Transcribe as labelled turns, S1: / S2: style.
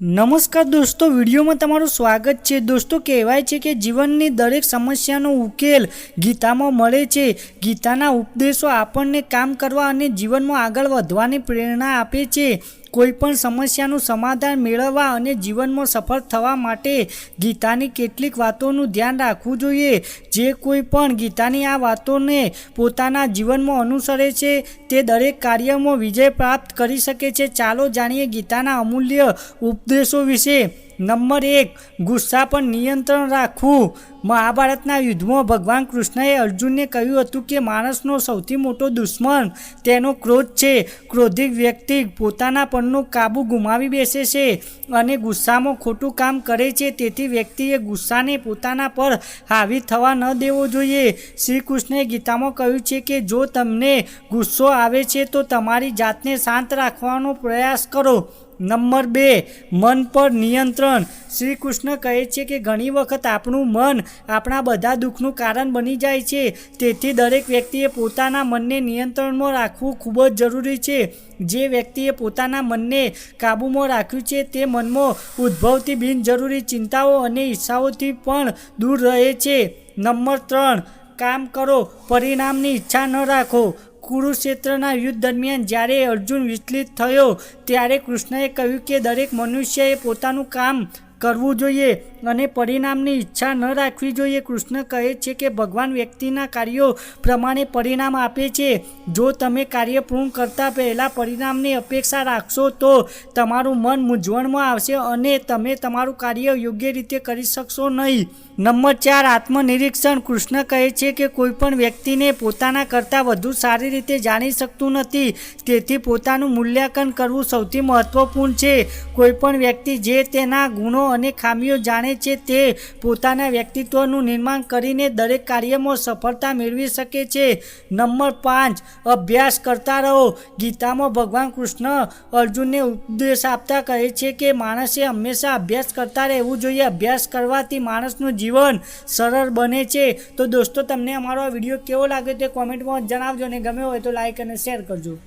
S1: નમસ્કાર દોસ્તો, વિડીયોમાં તમારું સ્વાગત છે. દોસ્તો, કહેવાય છે કે જીવનની દરેક સમસ્યાનો ઉકેલ ગીતામાં મળે છે. ગીતાના ઉપદેશો આપણને કામ કરવા અને જીવનમાં આગળ વધવાની પ્રેરણા આપે છે. કોઈ પણ સમસ્યાનું સમાધાન મેળવવા અને જીવનમાં સફળ થવા માટે ગીતાની કેટલીક વાતોનું ધ્યાન રાખવું જોઈએ. જે કોઈ પણ ગીતાની આ વાતોને પોતાના જીવનમાં અનુસરે છે, તે દરેક કાર્યમાં વિજય પ્રાપ્ત કરી શકે છે. ચાલો જાણીએ ગીતાના અમૂલ્ય ઉપદેશો વિશે. નંબર એક, ગુસ્સા પર નિયંત્રણ રાખવું. મહાભારતના યુદ્ધમાં ભગવાન કૃષ્ણએ અર્જુનને કહ્યું હતું કે માણસનો સૌથી મોટો દુશ્મન તેનો ક્રોધ છે. ક્રોધિક વ્યક્તિ પોતાના પરનો કાબુ ગુમાવી બેસે છે અને ગુસ્સામાં ખોટું કામ કરે છે. તેથી વ્યક્તિએ ગુસ્સાને પોતાના પર હાવી થવા ન દેવો જોઈએ. શ્રી કૃષ્ણએ ગીતામાં કહ્યું છે કે જો તમને ગુસ્સો આવે છે તો તમારી જાતને શાંત રાખવાનો પ્રયાસ કરો. નંબર બે, મન પર નિયંત્રણ. શ્રી કૃષ્ણ કહે છે કે ઘણી વખત આપણું મન આપણા બધા દુઃખનું કારણ બની જાય છે. તેથી દરેક વ્યક્તિએ પોતાના મનને નિયંત્રણમાં રાખવું ખૂબ જ જરૂરી છે. જે વ્યક્તિએ પોતાના મનને કાબૂમાં રાખ્યું છે તે મનમાં ઉદ્ભવતી બિનજરૂરી ચિંતાઓ અને ઈચ્છાઓથી પણ દૂર રહે છે. નંબર ત્રણ, કામ કરો, પરિણામની ઈચ્છા ન રાખો. કુરુક્ષેત્રના યુદ્ધ દરમિયાન જ્યારે અર્જુન વિચલિત થયો, ત્યારે કૃષ્ણએ કહ્યું કે દરેક મનુષ્યએ પોતાનું કામ કરવું જોઈએ અને પરિણામની ઈચ્છા ન રાખવી જોઈએ. કૃષ્ણ કહે છે કે ભગવાન વ્યક્તિના કાર્યો પ્રમાણે પરિણામ આપે છે. જો તમે કાર્ય પૂર્ણ કરતાં પહેલાં પરિણામની અપેક્ષા રાખશો તો તમારું મન મૂંઝવણમાં આવશે અને તમે તમારું કાર્ય યોગ્ય રીતે કરી શકશો નહીં. નંબર ચાર, આત્મનિરીક્ષણ. કૃષ્ણ કહે છે કે કોઈપણ વ્યક્તિને પોતાના કરતાં વધુ સારી રીતે જાણી શકતું નથી. તેથી પોતાનું મૂલ્યાંકન કરવું સૌથી મહત્વપૂર્ણ છે. કોઈપણ વ્યક્તિ જે તેના ગુણો અને ખામીઓ જાણે છે તે પોતાના વ્યક્તિત્વનું નિર્માણ કરીને દરેક કાર્યમાં સફળતા મેળવી શકે છે. નંબર પાંચ, અભ્યાસ કરતા રહો. ગીતામાં ભગવાન કૃષ્ણ અર્જુનને ઉપદેશ આપતા કહે છે કે માણસે હંમેશા અભ્યાસ કરતા રહેવું જોઈએ. અભ્યાસ કરવાથી માણસનું જીવન સરળ બને છે. તો દોસ્તો, તમને અમારો આ વીડિયો કેવો લાગ્યો તે કોમેન્ટમાં જણાવજો અને ગમે હોય તો લાઈક અને શેર કરજો.